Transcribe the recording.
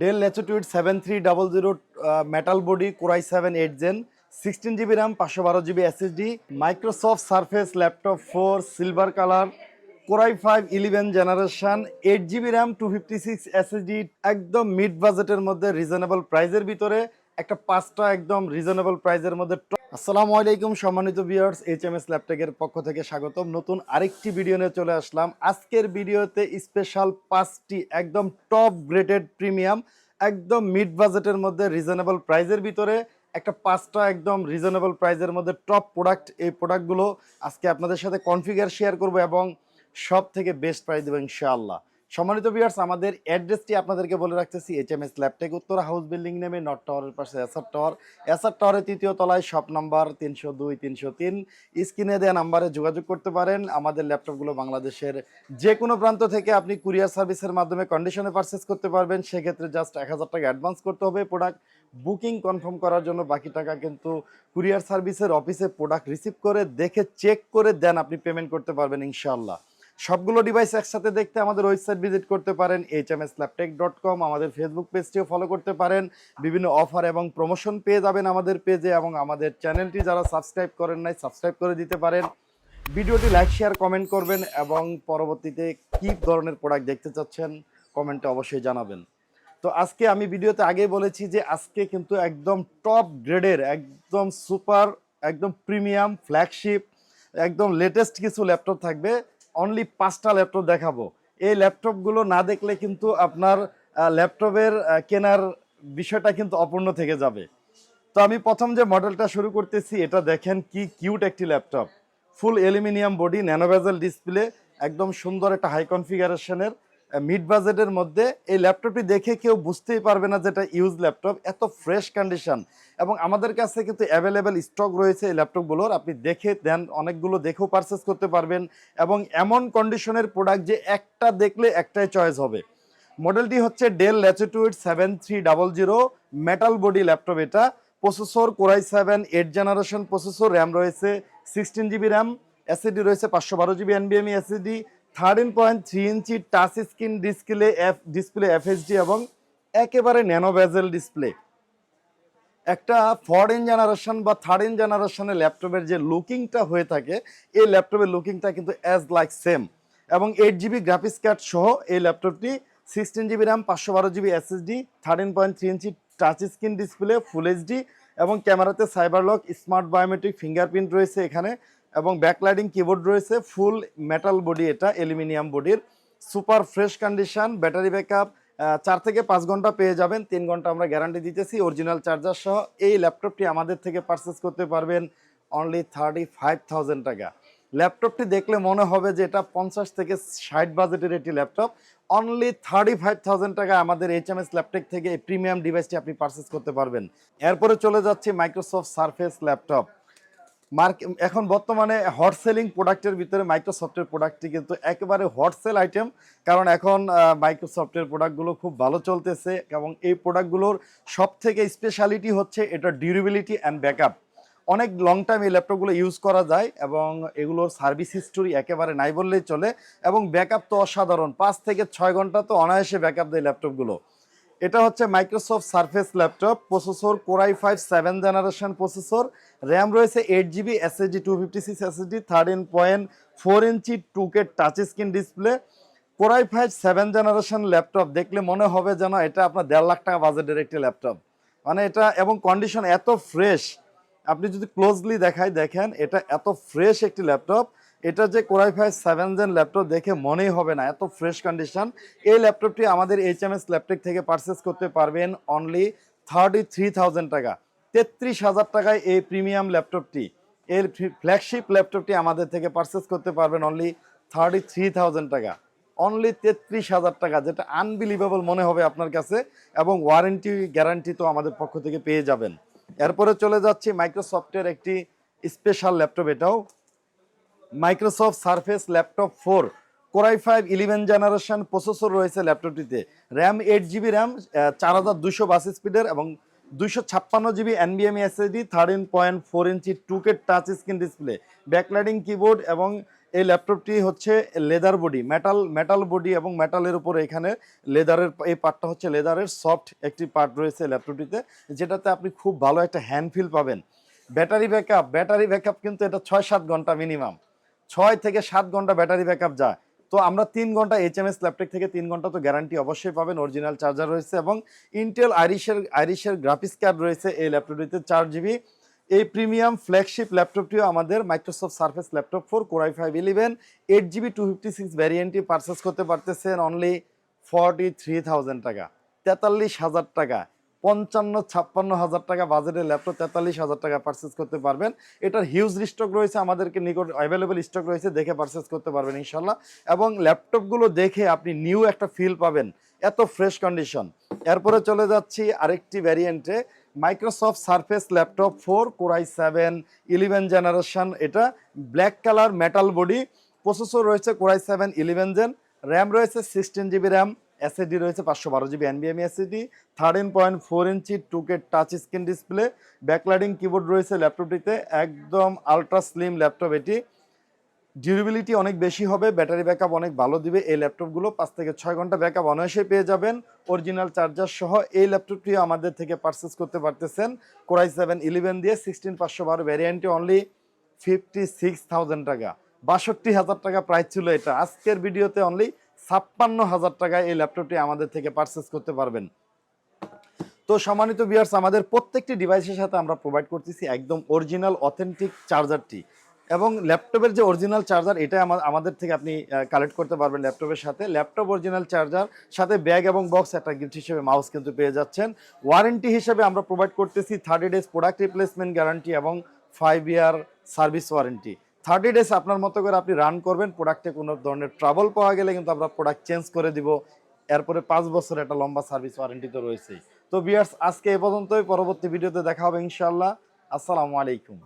Dell latitude seven three double zero metal body core i seven eight gen sixteen GB RAM পাঁচশো বারো GB SSD Microsoft Surface laptop four silver colour core i five eleven generation eight GB RAM two fifty six SSD একদম mid বাজেটের মধ্যে reasonable প্রাইজের ভিতরে, একটা পাঁচটা একদম রিজনেবল প্রাইজের মধ্যে আসসালামু আলাইকুম, সম্মানিত ভিউয়ার্স এইচ এম এস ল্যাপটেকের পক্ষ থেকে স্বাগতম। নতুন আরেকটি ভিডিও নিয়ে চলে আসলাম। আজকের ভিডিওতে স্পেশাল পাঁচটি একদম টপ গ্রেডেড প্রিমিয়াম একদম মিড বাজেটের মধ্যে রিজনেবল প্রাইজের ভিতরে, একটা পাঁচটা একদম রিজনেবল প্রাইজের মধ্যে টপ প্রোডাক্ট এই প্রোডাক্টগুলো আজকে আপনাদের সাথে কনফিগার শেয়ার করব এবং সব থেকে বেস্ট প্রাইস দেবো ইনশাআল্লাহ। সম্মানিত ভিউয়ার্স আমাদের অ্যাড্রেসটি আপনাদেরকে বলে রাখতেছি এইচ এম এস ল্যাপটেক উত্তর হাউস বিল্ডিং নেমে নর্থ টাওয়ারের পাশে এসআর টাওয়ার এসআর টাওয়ারের তৃতীয় তলায় শপ নাম্বার তিনশো দুই, তিনশো তিন। স্ক্রিনে দেওয়া নাম্বারে যোগাযোগ করতে পারেন। আমাদের ল্যাপটপগুলো বাংলাদেশের যে কোনো প্রান্ত থেকে আপনি কুরিয়ার সার্ভিসের মাধ্যমে কন্ডিশনে পারচেস করতে পারবেন। সেক্ষেত্রে জাস্ট এক হাজার টাকা অ্যাডভান্স করতে হবে। প্রোডাক্ট বুকিং কনফার্ম করার জন্য বাকি টাকা কিন্তু কুরিয়ার সার্ভিসের অফিসে প্রোডাক্ট রিসিভ করে, দেখে চেক করে দেন আপনি পেমেন্ট করতে পারবেন, ইনশাআল্লাহ। সবগুলো ডিভাইস একসাথে দেখতে আমাদের ওয়েবসাইট ভিজিট করতে পারেন H M S Laptech dot com আমাদের ফেসবুক পেজটিও ফলো করতে পারেন। বিভিন্ন অফার এবং প্রমোশন পেয়ে যাবেন আমাদের পেজে এবং আমাদের চ্যানেলটি যারা সাবস্ক্রাইব করেন নাই সাবস্ক্রাইব করে দিতে পারেন। ভিডিওটি লাইক শেয়ার কমেন্ট করবেন এবং পরবর্তীতে কী ধরনের প্রোডাক্ট দেখতে চাচ্ছেন কমেন্টে অবশ্যই জানাবেন। তো আজকে আমি ভিডিওতে আগেই বলেছি যে আজকে কিন্তু একদম টপ গ্রেডের একদম সুপার একদম প্রিমিয়াম ফ্ল্যাগশিপ একদম লেটেস্ট কিছু ল্যাপটপ থাকবে। অনলি পাঁচটা ল্যাপটপ দেখাবো। এই ল্যাপটপগুলো না দেখলে কিন্তু আপনার ল্যাপটপের কেনার বিষয়টা কিন্তু অপূর্ণ থেকে যাবে। তো আমি প্রথম যে মডেলটা শুরু করতেছি, এটা দেখেন কি কিউট একটি laptop full aluminium body nano bezel display একদম সুন্দর একটা হাই কনফিগারেশনের মিড বাজেটের মধ্যে এই ল্যাপটপটি দেখে কেউ বুঝতেই পারবে না যেটা ইউজ ল্যাপটপ এত ফ্রেশ কন্ডিশন এবং আমাদের কাছে কিন্তু অ্যাভেলেবেল স্টক রয়েছে এই ল্যাপটপগুলোর আপনি দেখে দেন, অনেকগুলো দেখেও পারচেস করতে পারবেন। এবং এমন কন্ডিশনের প্রোডাক্ট যে একটা দেখলে একটাই চয়েস হবে। মডেলটি হচ্ছে Dell latitude seven three double zero metal body laptop এটা। Processor core i seven eight generation processor RAM রয়েছে সিক্সটিন জিবি র্যাম এসএডি রয়েছে পাঁচশো বারো GB এনবিএমই SSD thirteen point three inch touch screen display F display FSD এবং একেবারে nano bezel display একটা foreign generation বা third in জেনারেশনের ল্যাপটপের যে লুকিংটা হয়ে থাকে, এই ল্যাপটপের লুকিংটা কিন্তু অ্যাজ লাইক সেম এবং এইট জিবি গ্রাফিক্স কার্ড সহ এই ল্যাপটপটি সিক্সটিন জিবি র্যাম পাঁচশো বারো GB SSD thirteen point three inch touch screen display full HD এবং ক্যামেরাতে cyber lock smart biometric fingerprint রয়েছে এখানে। এবং ব্যাকলাইডিং কিবোর্ড রয়েছে ফুল মেটাল বডি এটা অ্যালুমিনিয়াম বডির super fresh condition battery backup চার থেকে পাঁচ ঘণ্টা পেয়ে যাবেন, তিন ঘণ্টা আমরা গ্যারান্টি দিতেছি অরিজিনাল চার্জার সহ এই ল্যাপটপটি আমাদের থেকে পারচেস করতে পারবেন অনলি থার্টি ফাইভ থাউজেন্ড টাকা। ল্যাপটপটি দেখলে মনে হবে যে এটা পঞ্চাশ থেকে ষাট বাজেটের একটি laptop only thirty five thousand টাকা আমাদের এইচ এম এস ল্যাপটপ থেকে এই প্রিমিয়াম ডিভাইসটি আপনি পারচেস করতে পারবেন। এরপরে চলে যাচ্ছে মাইক্রোসফট সারফেস ল্যাপটপ এখন বর্তমানে হট সেলিং প্রোডাক্টের ভিতরে মাইক্রোসফটের প্রোডাক্টটি কিন্তু একেবারে হট সেল আইটেম কারণ এখন মাইক্রোসফটের প্রোডাক্টগুলো খুব ভালো চলতেছে এবং এই প্রোডাক্টগুলোর সব থেকে স্পেশালিটি হচ্ছে এটা ডিউরেবিলিটি অ্যান্ড ব্যাকআপ অনেক লং টাইম এই ল্যাপটপগুলো ইউজ করা যায় এবং এগুলোর সার্ভিস হিস্টোরি একেবারে নাই বললেই চলে এবং ব্যাকআপ তো অসাধারণ। পাঁচ থেকে ছয় ঘণ্টা তো অনায়াসে ব্যাকআপ দেয় ল্যাপটপগুলো এটা হচ্ছে Microsoft Surface laptop processor core i five seven generation processor RAM রয়েছে eight GB SSD two fifty six SSD thirteen point four inch two K touch screen display core i five seven generation laptop দেখলে মনে হবে যেন এটা আপনার দেড় লাখ টাকা বাজেটের একটি ল্যাপটপ মানে এটা, এবং কন্ডিশন এত ফ্রেশ আপনি যদি ক্লোজলি দেখায় দেখেন, এটা এত ফ্রেশ একটি ল্যাপটপ এটা যে core i five seven gen laptop দেখে মনেই হবে না, এত ফ্রেশ কন্ডিশন এই ল্যাপটপটি আমাদের এইচ এম এস ল্যাপটপ থেকে পারচেস করতে পারবেন অনলি থার্টি থ্রি থাউজেন্ড টাকা। তেত্রিশ হাজার টাকায় এই প্রিমিয়াম ল্যাপটপটি এর ফ্ল্যাগশিপ ল্যাপটপটি আমাদের থেকে পারচেস করতে পারবেন অনলি থার্টি থ্রি থাউজেন্ড টাকা। অনলি তেত্রিশ হাজার টাকা, যেটা আনবিলিভেবল মনে হবে আপনার কাছে এবং ওয়ারেন্টি গ্যারান্টি তো আমাদের পক্ষ থেকে পেয়ে যাবেন। এরপরে চলে যাচ্ছি মাইক্রোসফটের একটি স্পেশাল ল্যাপটপ এটাও। Microsoft Surface laptop four core i five eleven generation processor রয়েছে ল্যাপটপটিতে র্যাম এইট জিবি র্যাম চার হাজার দুশো বাস স্পিডের এবং দুইশো ছাপ্পান্ন GB এনবিএমই SSD thirteen point four inch two K touch screen display backlighting keyboard এবং এই ল্যাপটপটি হচ্ছে leather body metal metal body এবং মেটালের উপরে এখানে লেদারের এই পার্টটা হচ্ছে লেদারের সফট একটি পার্ট রয়েছে ল্যাপটপটিতে যেটাতে আপনি খুব ভালো একটা হ্যান্ড ফিল পাবেন। ব্যাটারি ব্যাকআপ ব্যাটারি ব্যাকআপ কিন্তু এটা ছয় সাত ঘণ্টা মিনিমাম ছয় থেকে সাত ঘণ্টা ব্যাটারি ব্যাকআপ যায়। তো আমরা তিন ঘণ্টা এইচ এম এস ল্যাপটপ থেকে তিন ঘণ্টা তো গ্যারান্টি অবশ্যই পাবেন অরিজিনাল চার্জার রয়েছে এবং ইন্টেল আইরিশের আইরিশের গ্রাফিক্স কার্ড রয়েছে এই ল্যাপটপটিতে চার জিবি এই প্রিমিয়াম ফ্ল্যাগশিপ ল্যাপটপটিও আমাদের Microsoft Surface laptop four core i five eleven eight GB two fifty six ভ্যারিয়েন্টটি purchase করতে পারতেছেন অনলি ফর্টি থ্রি থাউজেন্ড টাকা, তেতাল্লিশ হাজার টাকা। পঞ্চান্ন ছাপ্পান্ন হাজার টাকা বাজেটের ল্যাপটপ তেতাল্লিশ হাজার টাকা পারচেস করতে পারবেন। এটার হিউজ স্টক রয়েছে, আমাদেরকে নিকট অ্যাভেলেবেল স্টক রয়েছে, দেখে পারচেস করতে পারবেন ইনশাল্লাহ এবং ল্যাপটপগুলো দেখে আপনি নিউ একটা ফিল পাবেন, এত ফ্রেশ কন্ডিশন এরপরে চলে যাচ্ছি আরেকটি ভ্যারিয়েন্টে Microsoft Surface laptop four core i seven eleven generation এটা black colour metal body processor রয়েছে core i seven eleven gen RAM রয়েছে সিক্সটিন জিবি র্যাম এসএডি রয়েছে পাঁচশো বারো GB এনবিএমই SSD thirteen point four inch two K touch screen display backlighting keyboard রয়েছে ল্যাপটপটিতে একদম ultra slim laptop এটি। Durability অনেক বেশি হবে ব্যাটারি ব্যাকআপ অনেক ভালো দিবে, এই ল্যাপটপগুলো পাঁচ থেকে ছয় ঘণ্টা ব্যাকআপ অনায়াসে পেয়ে যাবেন। অরিজিনাল চার্জার সহ এই ল্যাপটপটি আমাদের থেকে পারচেস করতে পারতেছেন। কোরাই সেভেন ইলেভেন দিয়ে সিক্সটিন পাঁচশো বারো ভ্যারিয়েন্টটি অনলি ফিফটি সিক্স থাউজেন্ড টাকা। বাষট্টি হাজার টাকা প্রাইস ছিল এটা। আজকের ভিডিওতে অনলি ছাপ্পান্ন হাজার টাকায় এই ল্যাপটপটি আমাদের থেকে পারচেস করতে পারবেন। তো সম্মানিত বিয়ার্স আমাদের প্রত্যেকটি ডিভাইসের সাথে আমরা প্রোভাইড করতেছি একদম অরিজিনাল অথেন্টিক চার্জারটি এবং ল্যাপটপের যে অরিজিনাল চার্জার এটা আমা- আমাদের থেকে আপনি কালেক্ট করতে পারবেন ল্যাপটপের সাথে। ল্যাপটপ অরিজিনাল চার্জার সাথে ব্যাগ এবং বক্স একটা গিফট হিসেবে মাউস কিন্তু পেয়ে যাচ্ছেন। ওয়ারেন্টি হিসেবে আমরা প্রোভাইড করতেছি thirty days product replacement guarantee এবং five year service warranty thirty days আপনার মতো করে আপনি রান করবেন প্রোডাক্টে কোনো ধরনের ট্রাভেল পাওয়া গেলে কিন্তু আমরা প্রোডাক্ট চেঞ্জ করে দিব। এরপরে পাঁচ বছর একটা লম্বা সার্ভিস ওয়ারেন্টি তো রয়েছেই। তো বিয়ার্স আজকে এ পর্যন্তই, পরবর্তী ভিডিওতে দেখা হবে ইনশাল্লাহ আসসালামু আলাইকুম।